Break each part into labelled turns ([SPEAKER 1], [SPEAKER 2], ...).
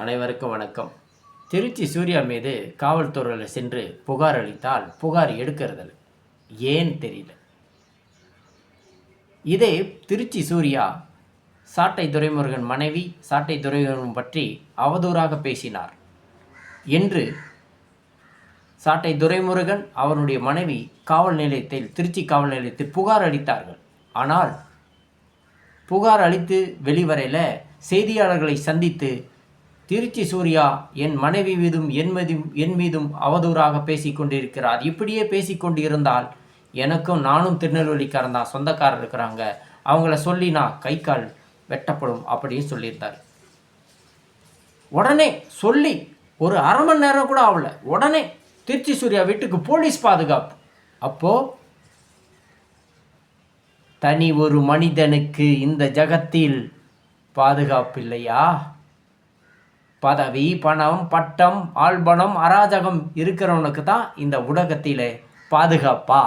[SPEAKER 1] அனைவருக்கும் வணக்கம். திருச்சி சூர்யா மீது காவல்துறையில் சென்று புகார் அளித்தால் புகார் எடுக்கிறதில்ல ஏன் தெரியல. இதே திருச்சி சூர்யா சாட்டை துரைமுருகன் மனைவி சாட்டை துரைமுருகன் பற்றி அவதூறாக பேசினார். என்று சாட்டை துரைமுருகன் அவருடைய மனைவி காவல் நிலையத்தில் திருச்சி காவல் நிலையத்தில் புகார் அளித்தார்கள். ஆனால் புகார் அளித்து வெளிவரையில் செய்தியாளர்களை சந்தித்து திருச்சி சூர்யா என் மனைவி மீதும் என் மீதும் என் மீதும் அவதூறாக பேசிக் கொண்டிருக்கிறார். இப்படியே பேசிக்கொண்டு இருந்தால் எனக்கும் நானும் திருநெல்வேலிக்காரன் தான். சொந்தக்காரர் இருக்கிறாங்க. அவங்கள சொல்லி நான் கை கால் வெட்டப்படும் அப்படின்னு சொல்லியிருந்தார். உடனே சொல்லி ஒரு அரை மணி நேரம் கூட ஆகல. உடனே திருச்சி சூர்யா வீட்டுக்கு போலீஸ் பாதுகாப்பு. அப்போது தனி ஒரு மனிதனுக்கு இந்த ஜகத்தில் பாதுகாப்பில்லையா பதவி பணம் பட்டம் ஆள்பணம் அராஜகம் இருக்கிறவனுக்கு தான் இந்த உலகத்தில் பாதுகாப்பா?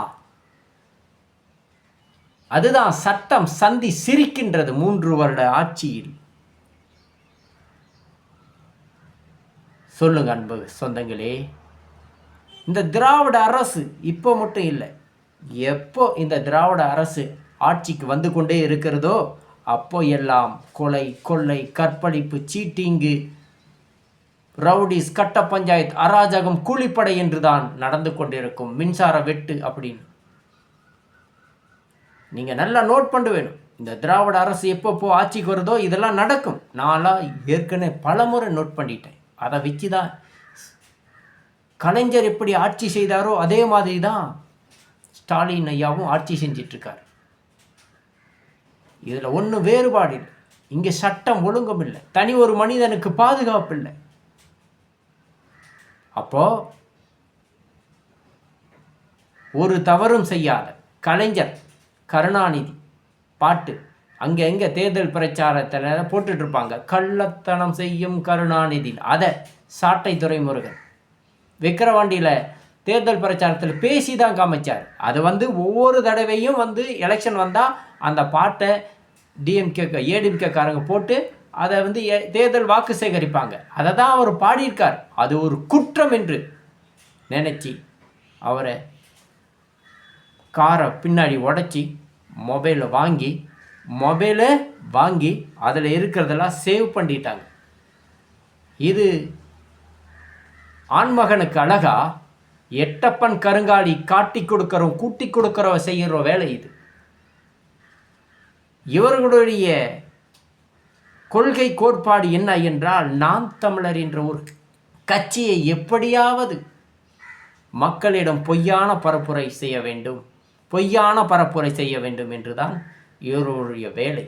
[SPEAKER 1] அதுதான் சட்டம் சந்தி சிரிக்கின்றது மூன்று வருட ஆட்சியில். சொல்லுங்க அன்பு சொந்தங்களே இந்த திராவிட அரசு இப்போ மட்டும் இல்லை எப்போ இந்த திராவிட அரசு ஆட்சிக்கு வந்து கொண்டே இருக்கிறதோ அப்போ எல்லாம் கொலை கொள்ளை கற்பழிப்பு சீட்டிங்கு ரவுடிஸ் கட்ட பஞ்சாயத்து அராஜகம் கூலிப்படை என்று தான் நடந்து கொண்டிருக்கும். மின்சார வெட்டு அப்படின்னு. நீங்கள் நல்லா நோட் பண்ண வேணும். இந்த திராவிட அரசு எப்பப்போ ஆட்சிக்கு வருதோ இதெல்லாம் நடக்கும். நான்லாம் ஏற்கனவே பலமுறை நோட் பண்ணிட்டேன். அதை வச்சு தான் கலைஞர் எப்படி ஆட்சி செய்தாரோ அதே மாதிரி தான் ஸ்டாலின் ஐயாவும் ஆட்சி செஞ்சிட்ருக்கார். இதில் ஒன்றும் வேறுபாடு இல்லை இங்கே சட்டம் ஒழுங்கும் இல்லை தனி ஒரு மனிதனுக்கு பாதுகாப்பு இல்லை அப்போ ஒரு தவறும் செய்யாத கலைஞர் கருணாநிதி பாட்டு அங்கே எங்கே தேர்தல் பிரச்சாரத்தில் போட்டுட்ருப்பாங்க. கள்ளத்தனம் செய்யும் கருணாநிதி அதை சாட்டை துறைமுருகன் விக்கிரவாண்டியில் தேர்தல் பிரச்சாரத்தில் பேசி தான் காமிச்சார். அது வந்து ஒவ்வொரு தடவையும் வந்து எலெக்ஷன் வந்தால் அந்த பாட்டை டிஎம்கே ஏடிஎம்கேக்காரங்க போட்டு அதை வந்து தேர்தல் வாக்கு சேகரிப்பாங்க. அதை தான் அவர் பாடியிருக்கார். அது ஒரு குற்றம் என்று நினச்சி அவரை காரை பின்னாடி உடச்சி மொபைலை வாங்கி மொபைலை வாங்கி அதில் இருக்கிறதெல்லாம் சேவ் பண்ணிட்டாங்க. இது ஆண்மகனுக்கு அழகா எட்டப்பன் கருங்காலி காட்டி கொடுக்குறோம் கூட்டி கொடுக்குறோம் செய்கிற வேலை இது. இவர்களுடைய கொள்கை கோட்பாடு என்ன என்றால் நாம் தமிழர் என்ற ஒரு கட்சியை எப்படியாவது மக்களிடம் பொய்யான பரப்புரை செய்ய வேண்டும் பொய்யான பரப்புரை செய்ய வேண்டும் என்றுதான் இவருடைய வேலை.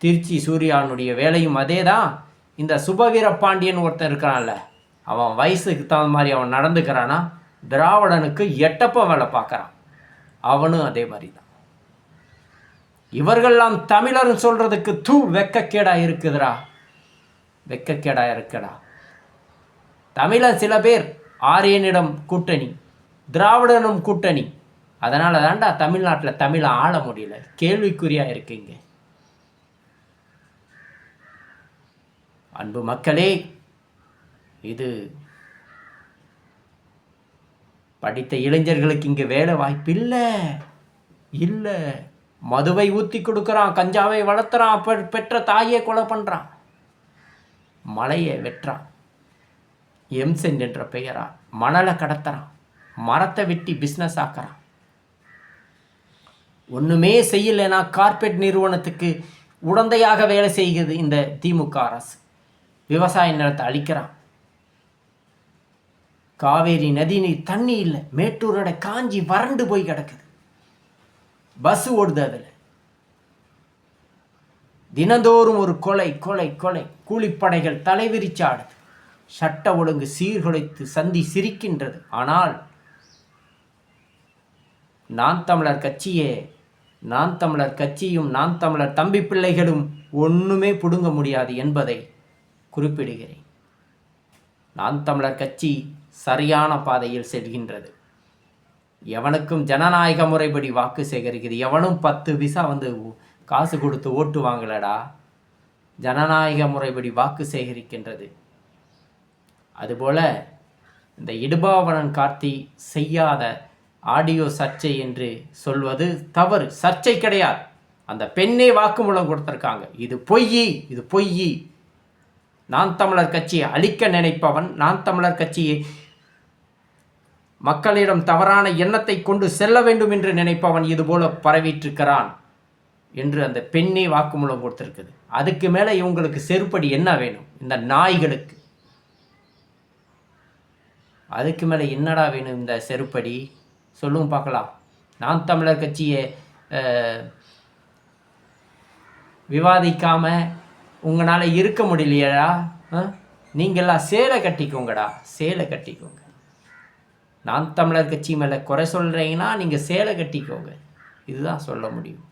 [SPEAKER 1] திருச்சி சூர்யானுடைய வேலையும் அதே தான் இந்த சுபவீர பாண்டியன் ஒருத்தன் இருக்கிறான்ல அவன் வயசுக்கு தகுந்த மாதிரி அவன் நடந்துக்கிறானா? திராவிடனுக்கு எட்டப்ப வேலை பார்க்குறான். அவனும் அதே மாதிரி தான் இவர்கள்லாம் தமிழர்னு சொல்கிறதுக்கு தூ வெக்கக்கேடா இருக்குதுடா. வெக்கக்கேடா இருக்குடா. தமிழர் சில பேர் ஆரியனிடம் கூட்டணி திராவிடனும் கூட்டணி. அதனால தான்டா தமிழ்நாட்டில் தமிழை ஆள முடியல. கேள்விக்குறியாக இருக்கீங்க. அன்பு மக்களே இது படித்த இளைஞர்களுக்கு இங்கே வேலை வாய்ப்பு இல்லை இல்லை. மதுவை ஊற்றி கொடுக்குறான் கஞ்சாவை வளர்த்துறான் பெ- பெற்ற தாயே கொலை பண்ணுறான் மலையை வெட்டுறான். எம்சென் என்ற பெயரா மணலை கடத்துறான். மரத்தை வெட்டி பிஸ்னஸ் ஆக்குறான். ஒன்றுமே செய்யலைன்னா கார்ப்பரேட் நிறுவனத்துக்கு உடந்தையாக வேலை செய்கிறது இந்த திமுக அரசு. விவசாய நிலத்தை அழிக்கிறான். காவேரி நதி நீர் தண்ணி இல்லை. மேட்டூரோட காஞ்சி வறண்டு போய் கிடக்குது. பஸ் ஓடுது அதில். தினந்தோறும் ஒரு கொலை கொலை கொலை கூலிப்படைகள் தலைவிரிச்சாடுது. சட்ட ஒழுங்கு சீர்குலைத்து சந்தி சிரிக்கின்றது. ஆனால் நான் தமிழர் கட்சியே நான் தமிழர் கட்சியும் நான் தமிழர் தம்பி பிள்ளைகளும் ஒன்றுமே பிடுங்க முடியாது என்பதை குறிப்பிடுகிறேன். நான் தமிழர் கட்சி சரியான பாதையில் செல்கின்றது. எவனுக்கும் ஜனநாயக முறைப்படி வாக்கு சேகரிக்குது. எவனும் பத்து விசா வந்து காசு கொடுத்து ஓட்டு வாங்கலடா. ஜனநாயக முறைப்படி வாக்கு சேகரிக்கின்றது. அதுபோல இந்த இடுபாவனன் கார்த்தி செய்யாத ஆடியோ சர்ச்சை என்று சொல்வது தவறு. சர்ச்சை கிடையாது. அந்த பெண்ணே வாக்குமூலம் கொடுத்துருக்காங்க. இது பொய் இது பொய். நான் தமிழர் கட்சியை அழிக்க நினைப்பவன் நான் தமிழர் கட்சியை மக்களிடம் தவறான எண்ணத்தை கொண்டு செல்ல வேண்டும் என்று நினைப்பவன் இதுபோல பரவிட்டிருக்கிறான் என்று அந்த பெண்ணே வாக்குமூலம் கொடுத்துருக்குது. அதுக்கு மேலே இவங்களுக்கு செருப்படி என்ன வேணும்? இந்த நாய்களுக்கு. அதுக்கு மேலே என்னடா வேணும் இந்த செருப்படி? சொல்லுங்க பார்க்கலாம். நான் தமிழர் கட்சியை விவாதிக்காமல் உங்களால் இருக்க முடியலையடா? ஆ? நீங்கள்லாம் சேலை கட்டிக்கோங்கடா. சேலை கட்டிக்கோங்க. நான் தமிழர் கட்சி மேலே குறை சொல்கிறீங்கன்னா நீங்கள் சேலை கட்டிக்கோங்க. இதுதான் சொல்ல முடியும்.